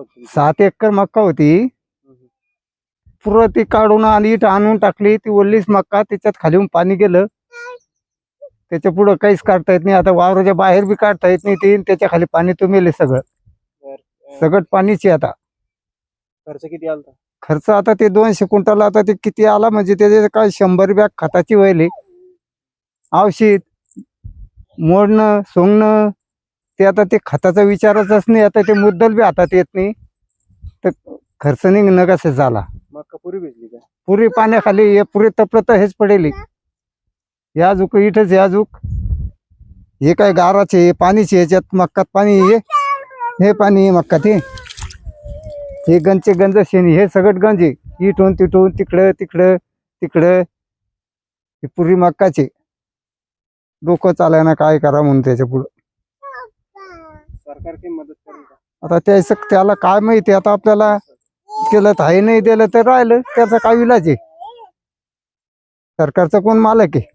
होती? सात एकर मक्का होती. हम्म. पुरं ती काढून आणि इथं आणून टाकली ती ओल्लीच मक्का त्याच्यात खालीहून पाणी गेलं. त्याच्या पुढं काहीच काढता येत नाही. आता वावराच्या बाहेर बी काढता येत नाही ती त्याच्याखाली पाणी तुंबेले सगळं. सगळं पाणीच आहे आता. खर्च किती आलता खर्च आता ते दोनशे क्विंटल आता ते किती आला म्हणजे त्याचे काय शंभर बॅग खताची व्हायली. औषध मोडणं सोंगणं ते आता ते खताचा विचारच नाही. आता ते मुद्दल बी हातात येत नाही. तर खर्च निघणं कसं झाला. पुरी भिजली का? पुरी पाण्याखाली हे पुरी तपलं तर हेच पडेल. या जुक इथंच या जुक हे काय गाराचे हे पाणीचे ह्याच्यात मक्कात पाणी हे हे पाणी आहे मक्कात हे. हे गंजचे गंज शेणी हे सगळं गंज आहे. इथून तिथून तिकडं तिकडं तिकडं. हे पुरी मक्काचे. डोकं चालायना काय करा म्हणून त्याच्या पुढं. सरकार काही मदत करेल का? आता त्याचं त्याला काय माहिती आता आपल्याला केलं तर आहे नाही दिलं तर राहिलं त्याचा काय इलाज आहे? सरकारचा कोण मालक आहे?